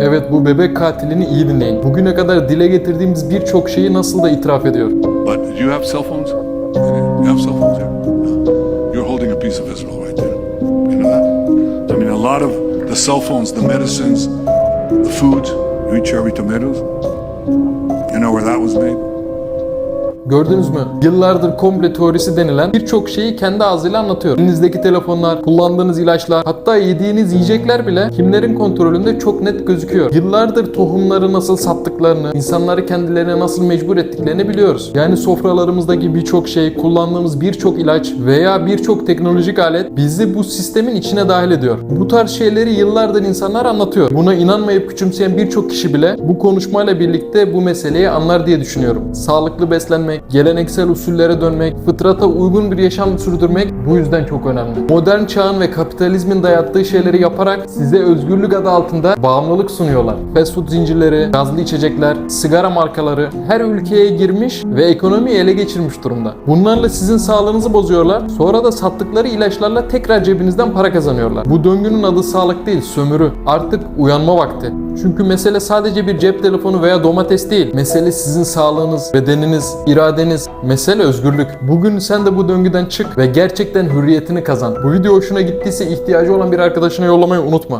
Evet bu bebek katilini iyi dinleyin. Bugüne kadar dile getirdiğimiz birçok şeyi nasıl da itiraf ediyor. But do you have cell phones? You have cell phones here? You're holding a piece of Israel right there. You know that? I mean, a lot of the cell phones, the medicines, the food, you eat cherry tomatoes. You know where that was made? Gördünüz mü? Yıllardır komple teorisi denilen birçok şeyi kendi ağzıyla anlatıyor. Elinizdeki telefonlar, kullandığınız ilaçlar, hatta yediğiniz yiyecekler bile kimlerin kontrolünde çok net gözüküyor. Yıllardır tohumları nasıl sattıklarını, insanları kendilerine nasıl mecbur ettiklerini biliyoruz. Yani sofralarımızdaki birçok şey, kullandığımız birçok ilaç veya birçok teknolojik alet bizi bu sistemin içine dahil ediyor. Bu tarz şeyleri yıllardır insanlar anlatıyor. Buna inanmayıp küçümseyen birçok kişi bile bu konuşmayla birlikte bu meseleyi anlar diye düşünüyorum. Sağlıklı beslenmek, geleneksel usullere dönmek, fıtrata uygun bir yaşam sürdürmek bu yüzden çok önemli. Modern çağın ve kapitalizmin dayattığı şeyleri yaparak size özgürlük adı altında bağımlılık sunuyorlar. Fast food zincirleri, gazlı içecekler, sigara markaları her ülkeye girmiş ve ekonomiyi ele geçirmiş durumda. Bunlarla sizin sağlığınızı bozuyorlar. Sonra da sattıkları ilaçlarla tekrar cebinizden para kazanıyorlar. Bu döngünün adı sağlık değil, sömürü. Artık uyanma vakti. Çünkü mesele sadece bir cep telefonu veya domates değil. Mesele sizin sağlığınız, bedeniniz, iradeniz. Mesele özgürlük. Bugün sen de bu döngüden çık ve gerçekten hürriyetini kazan. Bu video hoşuna gittiyse ihtiyacı olan bir arkadaşına yollamayı unutma.